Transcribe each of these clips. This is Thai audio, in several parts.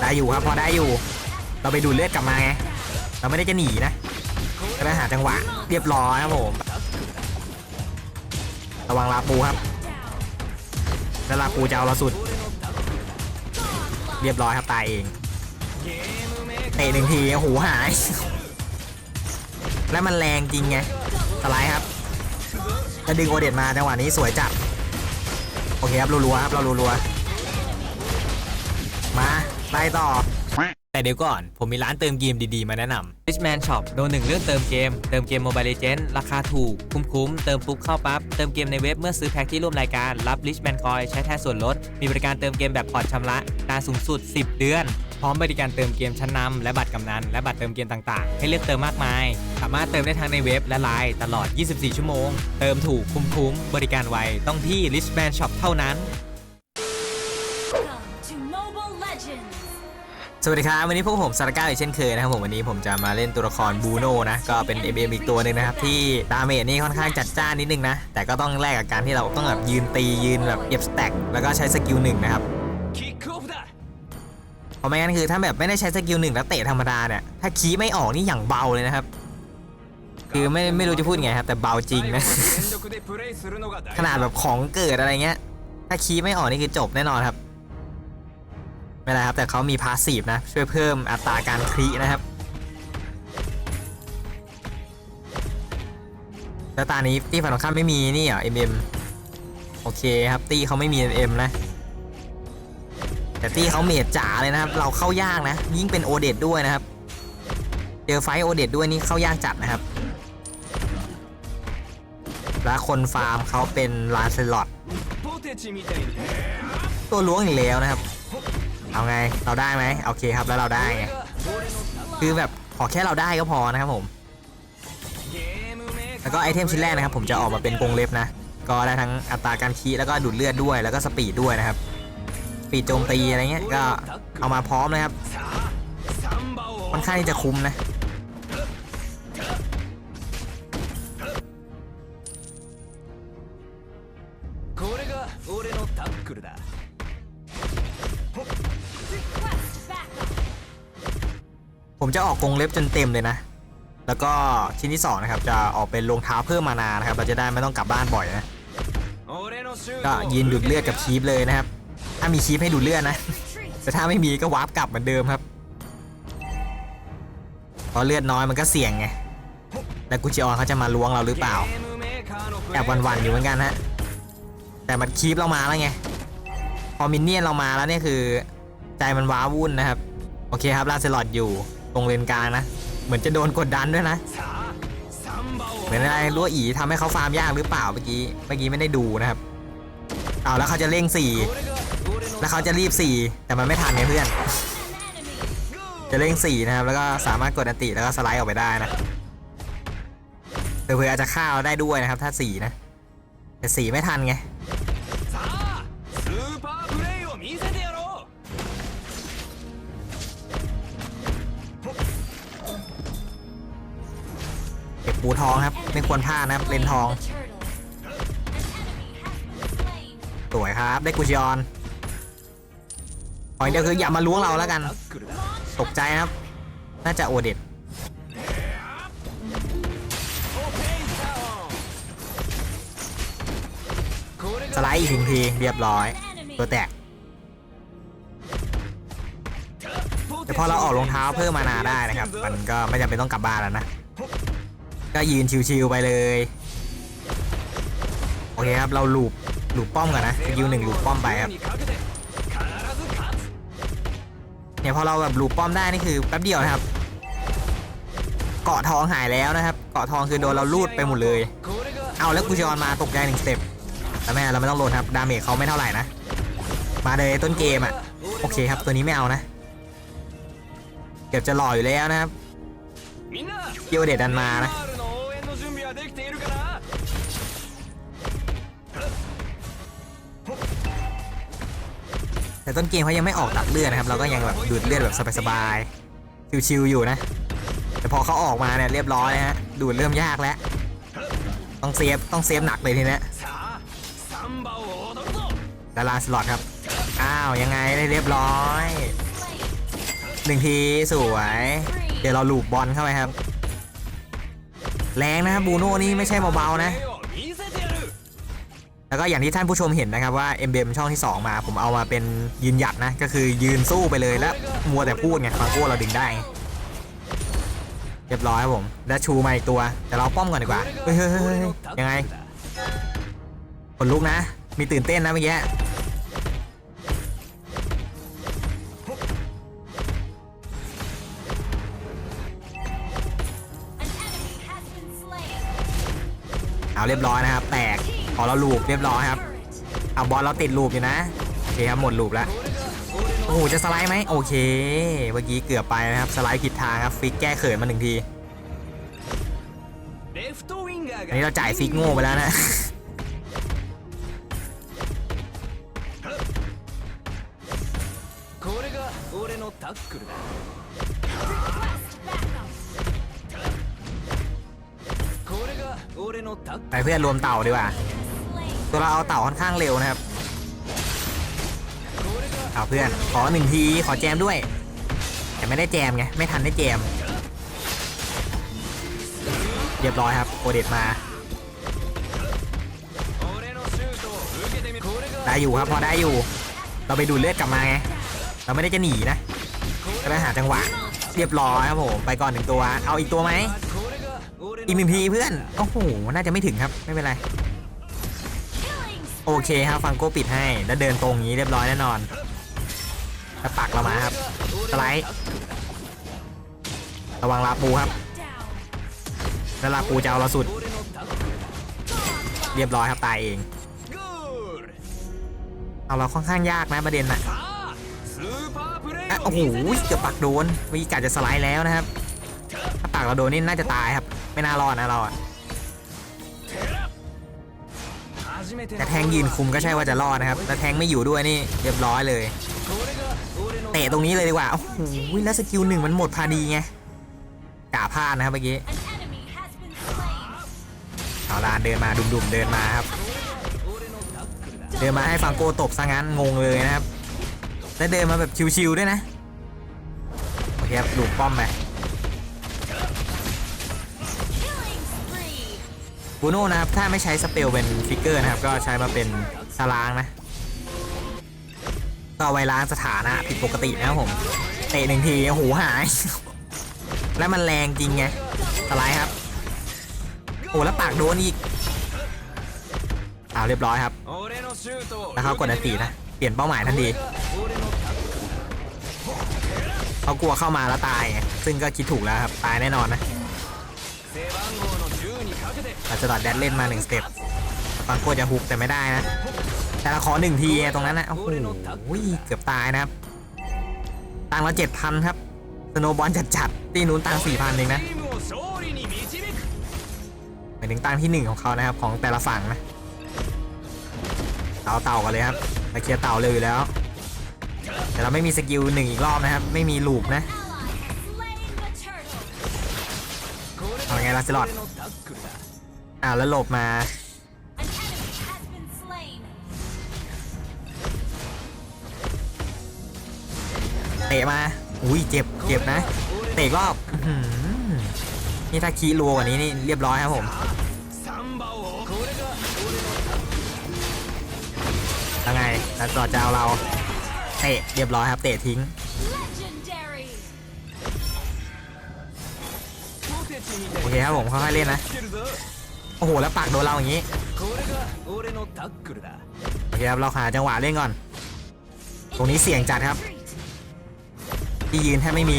ได้อยู่ครับพอได้อยู่ เราไปดูเลือดกลับมาไงเราไม่ได้จะหนีนะก็ได้หาจังหวะเรียบร้อยครับผม ระวังลาปูครับแล้วลาปูจะเอาเราสุด เรียบร้อยครับตายเองเตะหนึ่งทีโอ้โหหาย แล้วมันแรงจริงไงสไลด์ครับแล้วดึงโอเดตมาจังหวะนี้สวยจัดโอเคครับรัวๆครับเรารัวๆ ไล่ต่อ แต่เดี๋ยวก่อน ผมมีร้านเติมเกมดีๆ มาแนะนำ Richman Shop โดนหนึ่งเรื่องเติมเกม เติมเกม Mobile Legends ราคาถูก คุ้มๆ เติมปุ๊บเข้าปั๊บ เติมเกมในเว็บเมื่อซื้อแพ็คที่ร่วมรายการ รับ Richman Coin ใช้แทนส่วนลด มีบริการเติมเกมแบบผ่อนชำระนานสูงสุด 10 เดือน พร้อมบริการเติมเกมชั้นนำและบัตรกำนัน และบัตรเติมเกมต่างๆ ให้เลือกเติมมากมาย สามารถเติมได้ทั้งในเว็บและไลน์ตลอด 24 ชั่วโมง เติมถูกคุ้มๆ บริการไวต้องที่ Richman Shop เท่านั้น สวัสดีครับ วันนี้พวกผมสารก้าอีกเช่นเคยนะครับผมวันนี้ผมจะมาเล่นตัวละครบูโน่นะก็เป็น m m อีกตัวหนึ่งนะครับที่ดาเมจนี่ค่อนข้างจัดจ้านนิดนึงนะ แต่ก็ต้องแลกกับการที่เราต้องแบบยืนตียืนแบบเก็บสแต็กแล้วก็ใช้สกิลหนึ่งนะครับเพราะไม่งั้นคือถ้าแบบไม่ได้ใช้สกิลหนึ่งแล้วเตะธรรมดาเนี่ยถ้าคีไม่ออกนี่อย่างเบาเลยนะครับคือไม่ไม่รู้จะพูดไงครับแต่เบาจริงนะขนาดแบบของเกิดอะไรเงี้ยถ้าคีไม่ออกนี่คือจบแน่นอนครับ ไม่ได้ครับ แต่เขามีพาสซีฟนะ ช่วยเพิ่มอัตราการคลีนะครับแล้วตานี้ตีฝั่งตรงข้ามไม่มีนี่เหรอเอ็มเอ็มโอเคครับตีเขาไม่มีเอ็มเอ็มนะแต่ตีเขาเมดจ๋าเลยนะครับ เราเข้ายากนะ ยิ่งเป็นโอเดดด้วยนะครับ เจอไฟโอเดดด้วยนี่เข้ายากจัดนะครับ และคนฟาร์มเขาเป็นลาเซลอตตัวล้วงอีกแล้วนะครับ เอาไงเราได้ไหมโอเคครับแล้วเราได้คือแบบขอแค่เราได้ก็พอนะครับผม แล้วก็ไอเทมชิ้นแรกนะครับ ผมจะออกมาเป็นกรงเล็บนะ ก็ได้ทั้งอัตราการคีแล้วก็ดูดเลือดด้วยแล้วก็สปีดด้วยนะครับปีโจมตีอะไรเงี้ยก็เอามาพร้อมนะครับค่อนข้างที่จะคุ้มนะ ผมจะออกกรงเล็บจนเต็มเลยนะ แล้วก็ชิ้นที่2นะครับจะออกเป็นรองเท้าเพิ่มมานานะครับ เราจะได้ไม่ต้องกลับบ้านบ่อยนะ ก็ยืนดูดเลือดกับชีฟเลยนะครับ ถ้ามีชีฟให้ดูดเลือดนะ แต่ถ้าไม่มีก็วาร์ปกลับเหมือนเดิมครับเพราะเลือดน้อยมันก็เสี่ยงไง แต่กุจิออนเขาจะมาล้วงเราหรือเปล่า แอบวันๆอยู่เหมือนกันฮะ แต่มันคีฟเรามาแล้วไง พอมินเนี่ยนเรามาแล้วเนี่ยคือ ใจมันว้าวุ่นนะครับ โอเคครับลาเซลอดอยู่ ตรงเลนกลางนะ เหมือนจะโดนกดดันด้วยนะ เหมือนอะไรรั่วอีทำให้เขาฟาร์มยากหรือเปล่าเมื่อกี้ เมื่อกี้ไม่ได้ดูนะครับ เอาแล้วเขาจะเร่งสี่แล้วเขาจะรีบสี่แต่มันไม่ทันไงเพื่อน จะเร่งสี่นะครับ แล้วก็สามารถกดอันติแล้วก็สไลด์ออกไปได้นะเผื่ออาจจะฆ่าได้ด้วยนะครับ ถ้าสี่นะ แต่สี่ไม่ทันไง หูทองครับ ไม่ควรพลาดนะครับเลนทอง สวยครับ ได้กุชยอนขอยเดียวคืออย่ามาล้วงเราแล้วกัน ตกใจครับ น่าจะโอเด็ดสไลด์อีกหนึ่งทีเรียบร้อย ตัวแตก แต่พอเราออกรองเท้าเพิ่มมานาได้นะครับ มันก็ไม่จำเป็นต้องกลับบ้านแล้วนะ ก็ยืนชิวๆไปเลย โอเคครับ เราลูบลูบป้อมกันนะยิวหนึ่งลูบป้อมไปครับเนี่ยพอเราแบบลูบป้อมได้นี่คือแป๊บเดียวนะครับ เกาะทองหายแล้วนะครับ เกาะทองคือโดนเราลูดไปหมดเลย เอาแล้วกูจอนมาตกใจหนึ่งสเต็ปแล้วแม่เราไม่ต้องโหลดครับดาเมจเขาไม่เท่าไหร่นะมาเลยต้นเกมอะโอเคครับตัวนี้ไม่เอานะเกือบจะหล่ออยู่แล้วนะครับเกียวเดดดันมานะ แต่ต้นเกมเขายังไม่ออกดักเลือดนะครับ เราก็ยังแบบดูดเลือดแบบสบายๆชิวๆอยู่นะ แต่พอเขาออกมาเนี่ยเรียบร้อยฮะดูดเริ่มยากแล้ว ต้องเซฟต้องเซฟหนักเลยทีนี้ดาราสล็อตครับ อ้าวยังไงได้เรียบร้อยหนึ่งทีสวย เดี๋ยวเราลูบบอลเข้าไปครับ แรงนะครับบูโน่นี่ไม่ใช่เบาๆนะ แล้วก็อย่างที่ท่านผู้ชมเห็นนะครับว่าเอ็มเบมช่องที่ 2 มา ผมเอามาเป็นยืนหยัดนะ ก็คือยืนสู้ไปเลยแล้วมัวแต่พูดไงฟังโก้เราดึงได้ เรียบร้อยครับผม แล้วชูมาอีกตัว แต่เราป้อมก่อนดีกว่า เฮ้ยยังไงขนลุกนะ มีตื่นเต้นนะเมื่อกี้เอาเรียบร้อยนะครับ แตก พอเราลูบเรียบร้อยครับเอาบอลเราติดลูบอยู่นะโอเคครับหมดลูบแล้วโอ้โหจะสไลด์ไหมโอเคเมื่อกี้เกือบไปนะครับสไลด์ผิดทางครับฟิกแก้เขินมาหนึ่งทีอันนี้เราจ่ายฟิกโง่ไปแล้วนะไปเพื่อนรวมเต่าดีกว่า ตัวเราเอาเต่าค่อนข้างเร็วนะครับเอาเพื่อนขอหนึ่งทีขอแจมด้วย แต่ไม่ได้แจมไงไม่ทันได้แจม เรียบร้อยครับโอเดตมาได้อยู่ครับพอได้อยู่ เราไปดูเลือดกลับมาไงเราไม่ได้จะหนีนะก็ได้หาจังหวะ เรียบร้อยครับผมไปก่อนหนึ่งตัว เอาอีกตัวไหมอีมินพีเพื่อนโอ้โหน่าจะไม่ถึงครับไม่เป็นไร โอเคครับฟังโก้ปิดให้ แล้วเดินตรงนี้เรียบร้อยแน่นอนแล้วปักเรามาครับสไลด์ระวังลาปูครับ แล้วลาปูจะเอาเราสุด เรียบร้อยครับตายเอง เอาเราค่อนข้างยากนะประเด็นนะโอ้โหเกือบปักโดนวิกาจะสไลด์แล้วนะครับ ถ้าปักเราโดนนี่น่าจะตายครับ ไม่น่ารอดนะเราอะ แต่แทงยืนคุมก็ใช่ว่าจะรอดนะครับแต่แทงไม่อยู่ด้วยนี่เรียบร้อยเลย เตะตรงนี้เลยดีกว่าโอ้โหแล้วสกิลหนึ่งมันหมดพอดีไงกาพลาดนะครับเมื่อกี้เอาลานเดินมาดุมๆเดินมาครับ เดินมาให้ฟังโกตบซะงั้นงงเลยนะครับ และเดินมาแบบชิวๆด้วยนะโอเคครับดูป้อมไป บูโน่นะครับ ถ้าไม่ใช้สเปลเป็นฟิกเกอร์นะครับ ก็ใช้มาเป็นสลางนะก็ไวล้างสถานะผิดปกตินะผม เตะหนึ่งทีหูหาย และมันแรงจริงไงสไลด์ครับ โอ้แล้วปากโดนอีกเอาเรียบร้อยครับ แล้วเขากดอันตีนะ เปลี่ยนเป้าหมายทันทีเขากลัวเข้ามาแล้วตาย ซึ่งก็คิดถูกแล้วครับ ตายแน่นอนนะ อาจจะดอดแดดเล่นมาหนึ่งสเต็ปฟังโคจะฮุกแต่ไม่ได้นะ แต่ละขอหนึ่งทีตรงนั้นนะโอ้โหเกือบตายนะครับ ตังละเจ็ดพันครับ สโนบอลจัดๆตีนูนตังสี่พันเองนะหมายถึงตังที่หนึ่งของเขานะครับของแต่ละฝั่งนะ เต่าเต่ากันเลยครับไปเคลียร์เต่าเลยอยู่แล้ว แต่เราไม่มีสกิลหนึ่งอีกรอบนะครับ ไม่มีลูปนะเอาไงลาะสลอต อ้าวแล้วหลบมา เตะมา อุ้ยเจ็บเจ็บนะ เตะรอบนี่ถ้าคีรัวกว่านี้นี่เรียบร้อยครับผมแล้วไงแล้วต่อจะเอาเรา เตะเรียบร้อยครับ เตะทิ้ง โอเคครับผมค่อยๆเล่นนะ โอ้โห แล้วปักโดนเราอย่างนี้ โอเคครับ เราหาจังหวะเล่นก่อน ตรงนี้เสี่ยงจัดครับ ที่ยืนแทบไม่มี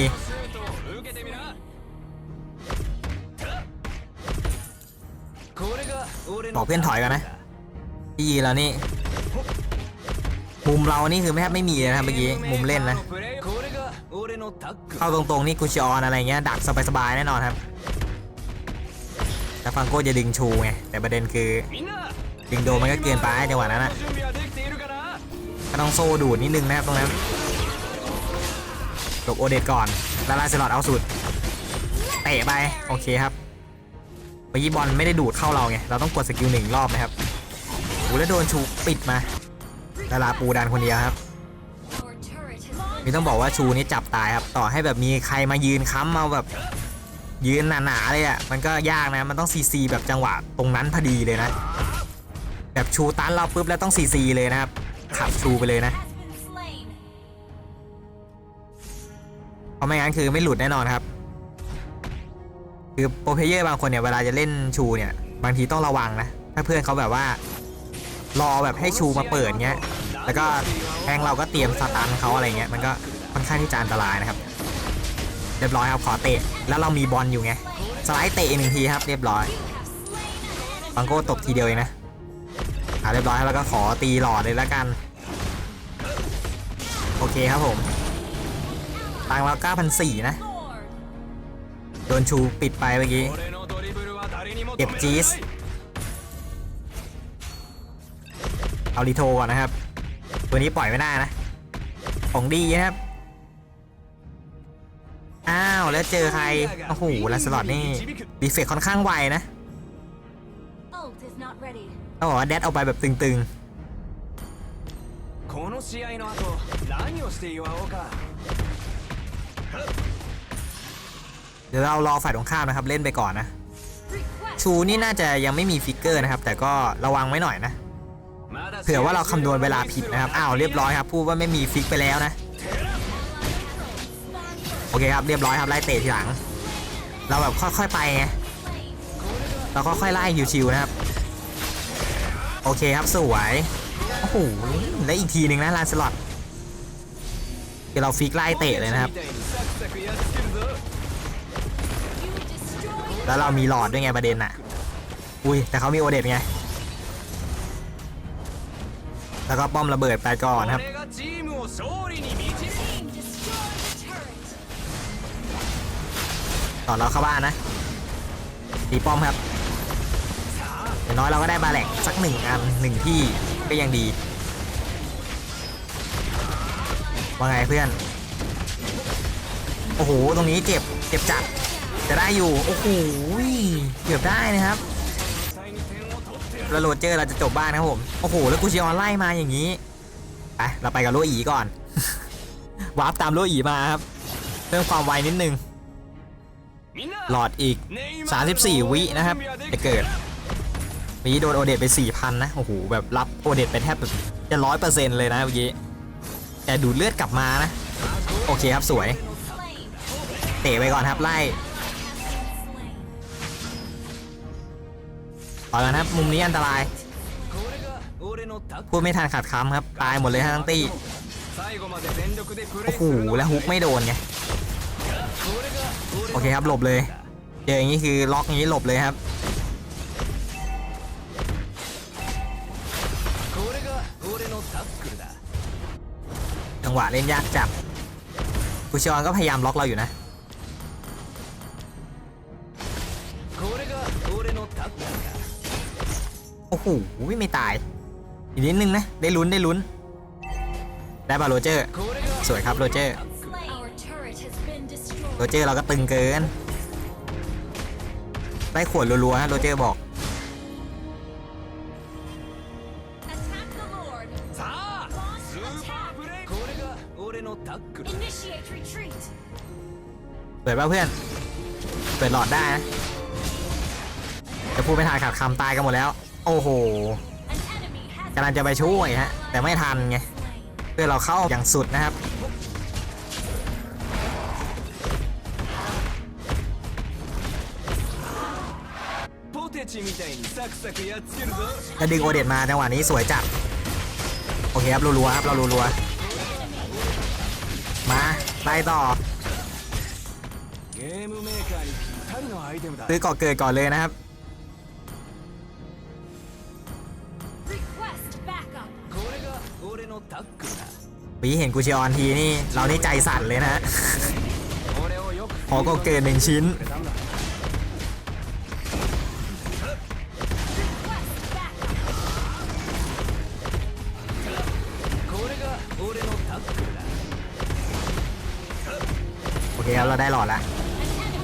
บอกเพื่อนถอยก่อนนะ ที่ยืนเรานี่ มุมเรานี่คือแทบไม่มีนะครับเมื่อกี้ มุมเล่นนะ เข้าตรงๆนี่กุชออนอะไรเงี้ยดักสบายๆแน่นอนครับ แต่ฟังโก้จะดึงชูไง แต่ประเด็นคือ ดึงโดมันก็เกินไปจังหวะนั้นนะก็ต้องโซ่ดูดนิดนึงนะครับตรงนั้นจบโอเดตก่อน แล้วลาสซลอดเอาสุดเตะไป โอเคครับเมื่อกี้บอลไม่ได้ดูดเข้าเราไง เราต้องกดสกิลหนึ่งรอบนะครับโอ้แล้วโดนชูปิดมาดาราปูดันคนเดียวครับ นี่ต้องบอกว่าชูนี่จับตายครับ ต่อให้แบบมีใครมายืนค้ำมาแบบ ยืนหนาๆเลยอะ่ะมันก็ยากนะ มันต้องซีซีแบบจังหวะตรงนั้นพอดีเลยนะ แบบชูตันเราปุ๊บแล้วต้องซีซีเลยนะครับ ขับชูไปเลยนะเพราะไม่งั้นคือไม่หลุดแน่นอนครับ คือโปรเพเยอร์บางคนเนี่ยเวลาจะเล่นชูเนี่ย บางทีต้องระวังนะ ถ้าเพื่อนเขาแบบว่า รอแบบให้ชูมาเปิดเงี้ย แล้วก็ แทงเราก็เตรียมสตันเขาอะไรเงี้ยมันก็ค่อนข้างที่จะอันตรายนะครับ เรียบร้อยครับขอเตะ แล้วเรามีบอลอยู่ไงสไลด์เตะอีกหนึ่งทีครับ เรียบร้อยบังโก้ตบทีเดียวเองนะอ่าเรียบร้อยแล้วก็ขอตีหลอดเลยแล้วกัน โอเคครับผมตังเรา9,004นะ โดนชูปิดไปเมื่อกี้ เก็บจีสเอาลีโทก่อนนะครับ ตัวนี้ปล่อยไม่ได้นะ ของดีนะครับ อ้าว แล้วเจอใคร โอ้โหแลนสลอดนี่ดีเฟกค่อนข้างไวนะ Ult is not ready. ต้องบอกว่าแดดเอาไปแบบตึง この試合の後何をして祝おうか ๆ เดี๋ยวเรารอฝ่ายตรงข้ามนะครับ เล่นไปก่อนนะ Request ชูนี่น่าจะยังไม่มีฟิกเกอร์นะครับ แต่ก็ระวังไว้หน่อยนะ まだ เ ผื่อว่าเราคำนวณเวลาผิดนะครับอ้าวเรียบร้อยครับพูดว่าไม่มีฟิกไปแล้วนะโอเคครับเรียบร้อยครับไล่เตะทีหลัง เราแบบค่อยๆไปไงเราค่อยๆไล่ชิวๆนะครับ โอเคครับสวยโอ้โหและอีกทีหนึ่งนะลานสล็อตเดี๋ยวเราฟิกไล่เตะเลยนะครับ แล้วเรามีหลอดด้วยไงประเด็นน่ะ อุ้ยแต่เขามีโอเดตไง แล้วก็ป้อมระเบิดไปก่อนครับ ต่อเราเข้าบ้านนะดีป้อมครับอย่าน้อยเราก็ได้บาแหลกสักหนึ่งอันหนึ่งที่ก็ยังดี ว่าไงเพื่อน โอ้โห ตรงนี้เจ็บ เจ็บจัด จะได้อยู่ โอ้โห เกือบได้นะครับ แล้วโรเจอร์เราจะจบบ้านครับผม โอ้โห แล้วกูเชียร์ไล่มาอย่างนี้ไปเราไปกับโรอีก่อน วาร์ปตามโรอีมาครับ เพิ่มความไวนิดนึง หลอดอีก 34 วินะครับ จะเกิดมีโดนโอเดตไป 4,000 นะ โอ้โห แบบรับโอเดตไปแทบจะร้อยเปอร์เซ็นต์เลยนะเมื่อกี้ แต่ดูดเลือดกลับมานะ โอเคครับสวย เตะไปก่อนครับไล่ ต่อกันครับมุมนี้อันตรายพูดไม่ทันขาดคำครับ ตายหมดเลยทั้งตีโอ้โหแล้วฮุกไม่โดนไงโอเคครับหลบเลยเจออย่างนี้คือล็อกอย่างนี้หลบเลยครับจังหวะเล่นยากจับกุชอนก็พยายามล็อกเราอยู่นะ โอ้โหไม่ตาย อีกนิดนึงนะ ได้ลุ้นได้ลุ้น ได้ป่ะโรเจอร์ สวยครับโรเจอร์ โรเจอร์เราก็ตึงเกิน ได้ขวดรัวๆฮะโรเจอร์บอก เปิดป่ะเพื่อน เปิดหลอดได้นะจะพูดไม่ทันขาดคำตายกันหมดแล้ว โอ้โหกำลังจะไปช่วยฮะ แต่ไม่ทันไงเพื่อเราเข้าอย่างสุดนะครับ จะดึงโอเดตมาจังหวะนี้สวยจัด โอเคครับรัวๆครับ เรารัวๆมาไล่ต่อซื้อก่อเกิดก่อนเลยนะครับ ปีเห็นกูชิออนทีนี่ เรานี่ใจสั่นเลยนะพอก็เกินหนึ่งชิ้น โอเคครับเราได้หลอดละ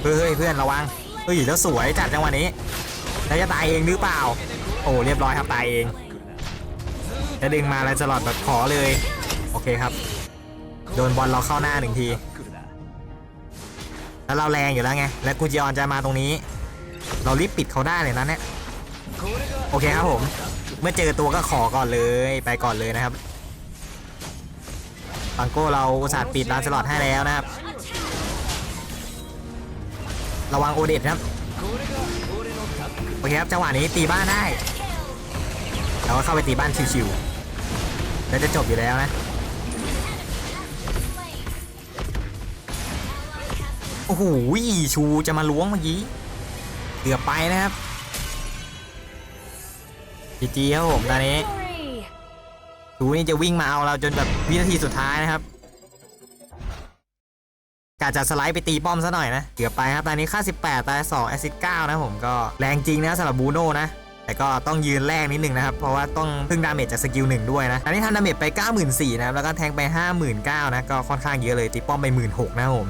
เฮ้ยเพื่อนระวังเฮ้ยแล้วสวยจัดจังหวะนี้แล้วจะตายเองหรือเปล่า โอ้เรียบร้อยครับตายเองจะดึงมาแล้วจะหลอดแบบขอเลย เคครับ โดนบอลเราเข้าหน้าหนึ่งที แล้วเราแรงอยู่แล้วไง และกูจิออนจะมาตรงนี้ เรารีบปิดเขาได้เลยนะเนี่ย โอเคครับผม เมื่อเจอตัวก็ขอก่อนเลย ไปก่อนเลยนะครับฟังโก้เราอุตส่าห์ปิดลานสลอดให้แล้วนะครับ ระวังโอเดตครับ โอเคครับจังหวะนี้ตีบ้านได้เราก็เข้าไปตีบ้านชิวๆแล้วจะจบอยู่แล้วนะ โอ้โหชูจะมาล้วงเมื่อกี้เกือบไปนะครับจีจีครับผมตอนนี้ชูนี่จะวิ่งมาเอาเราจนแบบวินาทีสุดท้ายนะครับกาจะสไลด์ไปตีป้อมซะหน่อยนะ เกือบไปครับตอนนี้ค่า 18 ตาย2แอซิด9นะผมก็แรงจริงนะสำหรับบูโน่นะแต่ก็ต้องยืนแรกนิดนึงนะครับ เพราะว่าต้องพึ่งดาเมจจากสกิลหนึ่งด้วยนะ อันนี้ทำดาเมจไป 94,000นะครับ แล้วก็แทงไป 59,000นะ ก็ค่อนข้างเยอะเลย ตีป้อมไป 16,000นะครับผม